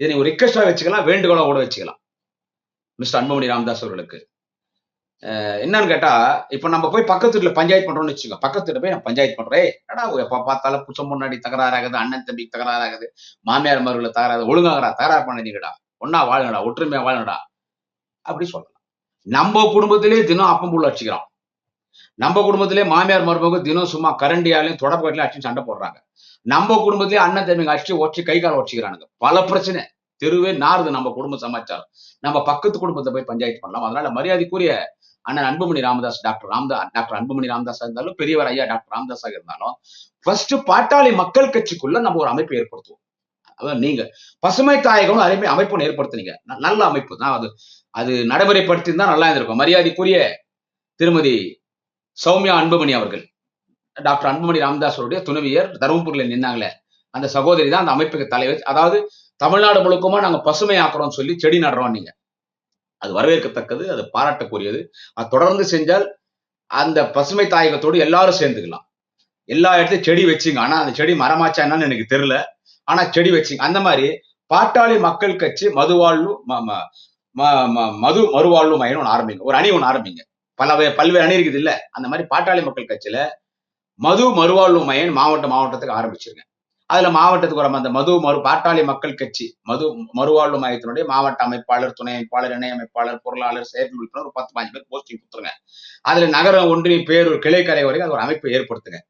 இதை நீங்க ஒரு ரிக்வஸ்டா வச்சுக்கலாம் வேண்டுகோளா கூட வச்சுக்கலாம். மிஸ்டர் அன்புமணி ராமதாஸ் அவர்களுக்கு. என்னன்னு கேட்டா இப்ப நம்ம போய் பக்கத்து வீட்டுல பஞ்சாயத்து பண்றோம்னு வச்சுக்கோ பக்கத்து வீட்டுல போய் நான் பஞ்சாயத்து பண்றேன். ஏடா எப்ப பார்த்தாலும் புச்சம் முன்னாடி தகராறாகுது அண்ணன் தம்பி தகராறாகுது மாமியார் மருகளை தகராறு ஒழுங்காகடா தகராறு பண்ணீங்கடா ஒன்னா வாழுங்கடா ஒற்றுமையா வாழுங்கடா அப்படி சொல்லலாம். நம்ம குடும்பத்திலேயே தினம் அப்பம் புள்ள வச்சுக்கிறோம் நம்ம குடும்பத்திலே மாமியார் மருமக தினம் சும்மா கரண்டியாலையும் தொடர்புகளையும் அடிச்சு சண்டை போடுறாங்க. நம்ம குடும்பத்திலே அண்ணன் தம்பிங்க அடிச்சு ஒச்சு கை கால் வச்சுக்கிறானுங்க பல பிரச்சனை. தெருவே நாறுது நம்ம குடும்ப சமாச்சாரம். நம்ம பக்கத்து குடும்பத்தை போய் பஞ்சாயத்து பண்ணலாம். அதனால மரியாதைக்குரிய அண்ணன் அன்புமணி ராமதாஸ் டாக்டர் ராம்தாஸ் டாக்டர் அன்புமணி ராமதாஸா இருந்தாலும் பெரியவர் ஐயா டாக்டர் ராமதாஸாக இருந்தாலும் ஃபர்ஸ்ட் பாட்டாளி மக்கள் கட்சிக்குள்ள நம்ம ஒரு அமைப்பை ஏற்படுத்துவோம். அதான் நீங்க பசுமை தாயகம் அருமை அமைப்பு ஏற்படுத்துனீங்க. நல்ல அமைப்பு தான் அது. அது நடைமுறைப்படுத்தி தான் நல்லா இருந்திருக்கும். மரியாதைக்குரிய திருமதி சௌமியா அன்புமணி அவர்கள். டாக்டர் அன்புமணி ராமதாஸ் அவருடைய துணைவியர் தருமபுரியில் நின்னாங்களே. அந்த சகோதரி தான் அந்த அமைப்புக்கு தலைவர். அதாவது தமிழ்நாடு முழுக்கமா நாங்க பசுமை ஆக்குறோம்னு சொல்லி செடி நடுறோம் நீங்க. அது வரவேற்கத்தக்கது அது பாராட்டக்கூடியது. அது தொடர்ந்து செஞ்சால் அந்த பசுமை தாயகத்தோடு எல்லாரும் சேர்ந்துக்கலாம். எல்லா இடத்தையும் செடி வச்சுங்க. ஆனா அந்த செடி மரமாச்சா என்னன்னு எனக்கு தெரியல. ஆனா செடி வச்சுங்க. அந்த மாதிரி பாட்டாளி மக்கள் கட்சி மதுவாழ்வு ம- ம- ம- ம- மது மறுவாழ்வு மையம் ஒன்று ஆரம்பிங்க. ஒரு அணி ஒன்று ஆரம்பிங்க. பல பல்வேறு அணி இருக்குது இல்ல. அந்த மாதிரி பாட்டாளி மக்கள் கட்சியில மது மறுவாழ்வு மையம் மாவட்ட மாவட்டத்துக்கு ஆரம்பிச்சிருங்க. அதுல மாவட்டத்துக்கு வர அந்த மது மறு பாட்டாளி மக்கள் கட்சி மது மறுவாழ்வு மையத்தினுடைய மாவட்ட அமைப்பாளர் துணை அமைப்பாளர் இணை அமைப்பாளர் பொருளாளர் செயற்கை உறுப்பினர் ஒரு பத்து பாஞ்சு பேர் போஸ்டிங் கொடுத்துருங்க. அதுல நகரம் ஒன்றிய பேரூர் கிளைக்கரை வரைக்கும் அது ஒரு அமைப்பை ஏற்படுத்துங்க.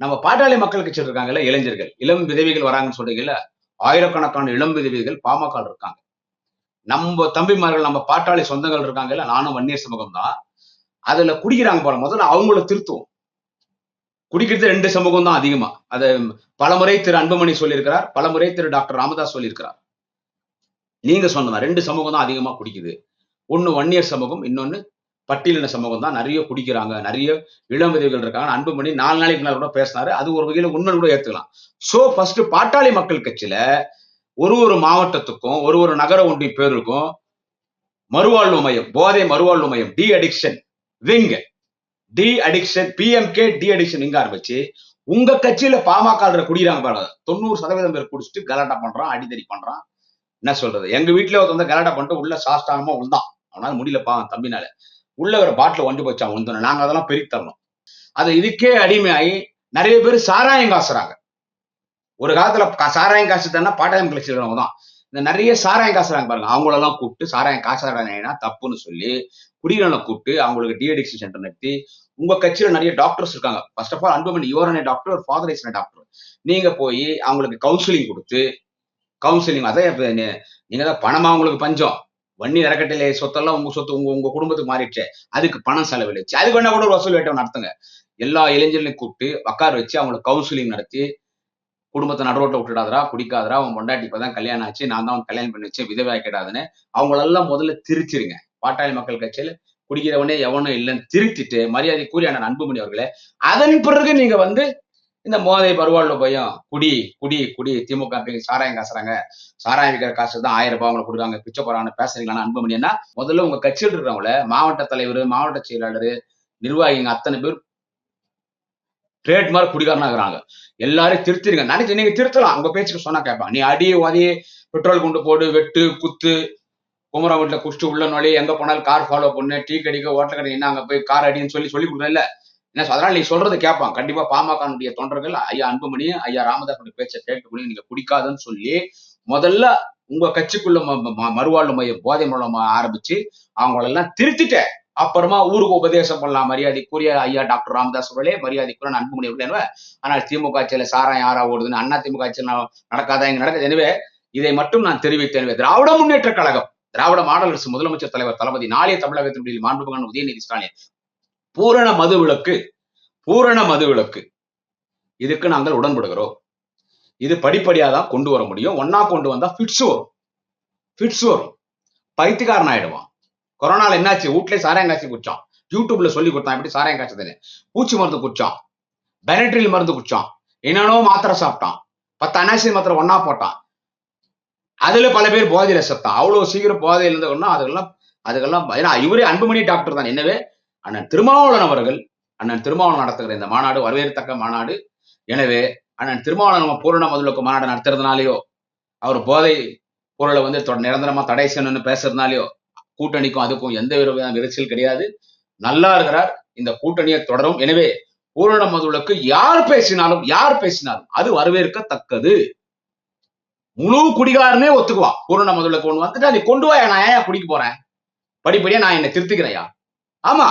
நம்ம பாட்டாளி மக்கள் கட்சி இருக்காங்கல்ல இளைஞர்கள். இளம் விதவிகள் வராங்கன்னு சொல்றீங்கல்ல ஆயிரக்கணக்கான இளம் விதவிகள் பாமக இருக்காங்க. நம்ம தம்பிமார்கள் நம்ம பாட்டாளி சொந்தங்கள் இருக்காங்கல்ல நானும் வன்னியர் சமூகம் தான் அதுல குடிக்கிறாங்க போல. முதல்ல அவங்கள திருத்துவோம். குடிக்கிறது ரெண்டு சமூகம் தான் அதிகமா. அதை பலமுறை திரு அன்புமணி சொல்லியிருக்கிறார் பலமுறை திரு டாக்டர் ராமதாஸ் சொல்லியிருக்கிறார். நீங்க சொன்னதான் ரெண்டு சமூகம் தான் அதிகமா குடிக்குது. ஒண்ணு வன்னியர் சமூகம் இன்னொன்னு பட்டியலின சமூகம் தான். நிறைய குடிக்கிறாங்க நிறைய இளம் விதவிகள் இருக்காங்க. அன்புமணி நாலு நாளைக்கு நாள் கூட பேசினாரு. அது ஒரு வகையில உண்மை கூட ஏத்துக்கலாம். சோ ஃபர்ஸ்ட் பாட்டாளி மக்கள் கட்சியில ஒரு ஒரு மாவட்டத்துக்கும் ஒரு ஒரு நகர ஒன்றிய பேருக்கும் மறுவாழ்வு மையம் போதை மறுவாழ்வு மையம் deaddiction wing deaddiction PMK deaddiction இங்க ஆரம்பிச்சு? உங்க கட்சியில பாமக குடிக்கிறாங்க பாருங்க. தொண்ணூறு சதவீதம் பேர் குடிச்சிட்டு கலாட்டா பண்றான் அடிதடி பண்றான். என்ன சொல்றது? எங்க வீட்டுல ஒருத்தன் வந்து கலாட்டா பண்ணிட்டு உள்ள சாஸ்தானமா உள்தான் அவனால முடியல தம்பினால. உள்ள ஒரு பாட்டில் ஒன்று வச்சான் உழுந்தோம் நாங்க அதெல்லாம் பெருக்கி தரணும். அது இதுக்கே அடிமையாகி நிறைய பேர் சாராயம் காசுறாங்க. ஒரு காலத்துல சாராயம் காசு தானே பாட்டாயம் கிளச்சிருக்கிறவங்க தான். இந்த நிறைய சாராயம் காசுறாங்க பாருங்க. அவங்களெல்லாம் கூப்பிட்டு சாராயம் காசுறாங்கன்னா தப்புன்னு சொல்லி குடிகளை கூப்பிட்டு அவங்களுக்கு டிஎடிக்ஷன் சென்டர் நடத்தி உங்க கட்சியில நிறைய டாக்டர்ஸ் இருக்காங்க. ஃபர்ஸ்ட் ஆஃப் ஆல் அன்புமணி யுவரான டாக்டர் ஒரு ஃபாதர் இஸ் டாக்டர் நீங்க போய் அவங்களுக்கு கவுன்சிலிங் கொடுத்து கவுன்சிலிங் அதான் நீங்க தான் பணமா உங்களுக்கு பஞ்சம். வன்னி அறக்கட்டளை சொத்தெல்லாம் உங்க சொத்து உங்க உங்க குடும்பத்துக்கு மாறிடுச்சு. அதுக்கு பணம் செலவழிச்சு அதுக்கு வேணா கூட ஒரு வசூல் வேட்டம் நடத்துங்க. எல்லா இளைஞர்களையும் கூப்பிட்டு உட்கார வச்சு அவங்களுக்கு கவுன்சிலிங் நடத்தி குடும்பத்தை நடுரோட்ட விட்டுடாதரா குடிக்காதரா உன் பொண்டாட்டி இப்பதான் கல்யாணம் ஆச்சு நான் தான் கல்யாணம் பண்ணி வச்சேன் விதவை ஆக்கிடாதுன்னு அவங்களெல்லாம் முதல்ல திரிச்சிருங்க. பாட்டாளி மக்கள் கட்சியில குடிக்கிறவனே எவனும் இல்லைன்னு திருத்திட்டு மரியாதைக்குரிய அண்ணன் அன்புமணி அவர்களே அதன் பிறகு நீங்க வந்து இந்த மோதை பருவாழ்வு பையன் குடி குடி குடி. திமுக சாராயம் காசுறாங்க. சாராயம் விற்கிற காசு தான் ஆயிரம் ரூபாய் அவங்களை கொடுக்காங்க பிச்சை போறாங்க பேசுறீங்களா? அன்புமணினா முதல்ல உங்க கட்சியில் இருக்கிறவங்கள மாவட்ட தலைவர் மாவட்ட செயலாளர் நிர்வாகிங்க அத்தனை பேர் ட்ரேட்மார்க் குடிகாரனாகிறாங்க இருக்கிறாங்க. எல்லாரும் திருத்திருங்க. நினைச்சு நீங்க திருத்தலாம். உங்க பேச்சுக்கு சொன்னா கேட்பான் நீ அடி உதவி பெட்ரோல் கொண்டு போடு வெட்டு குத்து குமரா வீட்டுல உள்ள நுழைய எங்க போனாலும் கார் ஃபாலோ பண்ணு டீ கடிக்க ஹோட்டல் கடைக்கு அங்க போய் கார் அடின்னு சொல்லி சொல்லி கொடுத்தேன் இல்ல என்ன சொ- அதனால நீ சொல்றது கேட்பான். கண்டிப்பா பாமகனுடைய தொண்டர்கள் ஐயா அன்புமணி ஐயா ராமதாஸ் பேச்சை கேட்டுக்கணும் நீங்க குடிக்காதுன்னு சொல்லி முதல்ல உங்க கட்சிக்குள்ள ம- ம- மறுவாழ்வு மையம் போதை மூலமா ஆரம்பிச்சு அவங்களெல்லாம் திருத்திட்டேன் அப்புறமா ஊருக்கு உபதேசம் பண்ணலாம். மரியாதைக்குரிய ஐயா டாக்டர் ராமதாஸ் அவர்களே மரியாதைக்குரிய அன்புமணி அவர்களே ஆனால் திமுக ஆட்சியில சாராயம் யாரா ஓடுதுன்னு அண்ணா திமுக ஆட்சியில் நடக்காதா இங்க நடக்குது. எனவே இதை மட்டும் நான் தெரிவித்தேன். திராவிட முன்னேற்ற கழகம் திராவிட மாடல் அரசு முதலமைச்சர் தலைவர் தளபதி நாளைய தமிழகத்தினுடைய மாண்புமகன் உதயநிதி ஸ்டாலின். பூரண மதுவிலக்கு பூரண மதுவிலக்கு இதுக்கு நாங்கள் உடன்படுகிறோம். இது படிப்படியா தான் கொண்டு வர முடியும். ஒன்னா கொண்டு வந்தா ஃபிட்ஸ் வரும். ஃபிட்ஸ் வரும். பைத்தியக்காரன் ஆயிடுவான். கொரோனால என்னாச்சு? வீட்லயே சாராயங்காய்ச்சி குடிச்சான். யூடியூப்ல சொல்லி கொடுத்தான். எப்படி சாராயங்காய்ச்சதுன்னு பூச்சி மருந்து குடிச்சான். பெனட்ரில் மருந்து குடிச்சான். என்னென்னோ மாத்திரை சாப்பிட்டான். பத்து அனாசி மாத்திரை ஒன்னா போட்டான். அதுல பல பேர் போதையில செத்தான் அவ்வளவு சீக்கிரம் போதையில இருந்தவங்கன்னா அதுக்கெல்லாம் அதுக்கெல்லாம் ஏன்னா இவரே அன்புமணி டாக்டர் தான். எனவே அண்ணன் திருமாவளவன் அவர்கள் அண்ணன் திருமாவளவன் நடத்துகிற இந்த மாநாடு வரவேற்கத்தக்க மாநாடு. எனவே அண்ணன் திருமாவளவன் பூரண முதலுக்கு மாநாடு நடத்துறதுனாலயோ அவர் போதை பொருளை வந்து நிரந்தரமா தடை செய்யணும்னு பேசுறதுனாலயோ கூட்டணிக்கும் அதுக்கும் எந்த விதமான விரைச்சல் கிடையாது. நல்லா இருக்கிறார். இந்த கூட்டணியை தொடரும். எனவே பூரண மதுளுக்கு யார் பேசினாலும் யார் பேசினாலும் அது வரவேற்கத்தக்கது. முழு குடிகாரனே ஒத்துக்குவா பூரண முதல்ல கொண்டு வந்துட்டா நீ கொண்டு வா நான் ஏன் குடிக்க போறேன்? படிப்படியா நான் என்ன திருத்துக்கிறையா? ஆமா.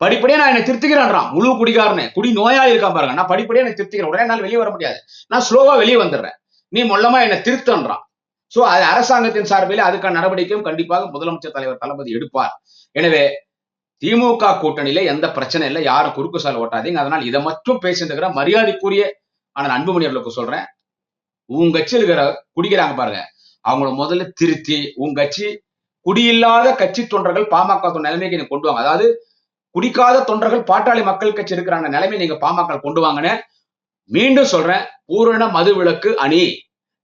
படிப்படியா நான் என்னை திருத்துக்கிறேன்றான் முழு குடிகாரனே. குடி நோயாளி இருக்கான் பாருங்க. நான் படிப்படியா என்னை திருத்திக்கிறேன் உடனே என்னால் வெளியே வர முடியாது. நான் ஸ்லோவா வெளியே வந்துடுறேன். நீ மொல்லமா என்னை திருத்தன்றான். சோ அது அரசாங்கத்தின் சார்பில் அதுக்கான நடவடிக்கையும் கண்டிப்பாக முதலமைச்சர் தலைவர் தளபதி எடுப்பார். எனவே திமுக கூட்டணியில எந்த பிரச்சனை இல்லை. யாரும் குறுக்கு சால் ஓட்டாதீங்க. அதனால் இதை மட்டும் பேசிட்டு இருக்கிற மரியாதைக்குரிய ஆனால் அன்புமணி அவர்களுக்கு சொல்றேன். உங்க கட்சி இருக்கிற குடிக்கிறாங்க பாருங்க. அவங்கள முதல்ல திருத்தி உங்க கட்சி குடியில்லாத கட்சி தொண்டர்கள் பாமக நிலைமைக்கு நீங்க கொண்டு வாங்க. அதாவது குடிக்காத தொண்டர்கள் பாட்டாளி மக்கள் கட்சி இருக்கிற நிலைமை நீங்க பாமக கொண்டு வாங்கன்னு மீண்டும் சொல்றேன். பூரண மது விளக்கு அணி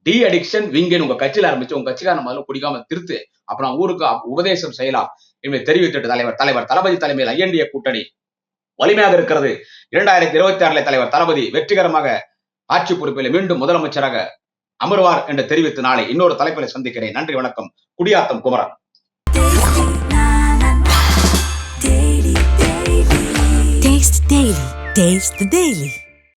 டி அடிக்ஷன் விங்கன் உங்க கட்சியில ஆரம்பிச்சு உங்க கட்சிக்காரன் முதல்ல குடிக்காம திருத்து அப்புறம் ஊருக்கு உபதேசம் செய்யலாம் என்பதை தெரிவித்துட்டு தலைவர் தலைவர் தளபதி தலைமையில் ஐஎன்டிஏ கூட்டணி வலிமையாக இருக்கிறது. இரண்டாயிரத்தி இருபத்தி ஆறுல தலைவர் தளபதி வெற்றிகரமாக ஆட்சி பொறுப்பில் மீண்டும் முதலமைச்சராக அமர்வார் என்று தெரிவித்து நாளை இன்னொரு தலைப்பில் சந்திக்கிறேன். நன்றி வணக்கம். Gudiyatham Kumaran. Taste the Daily.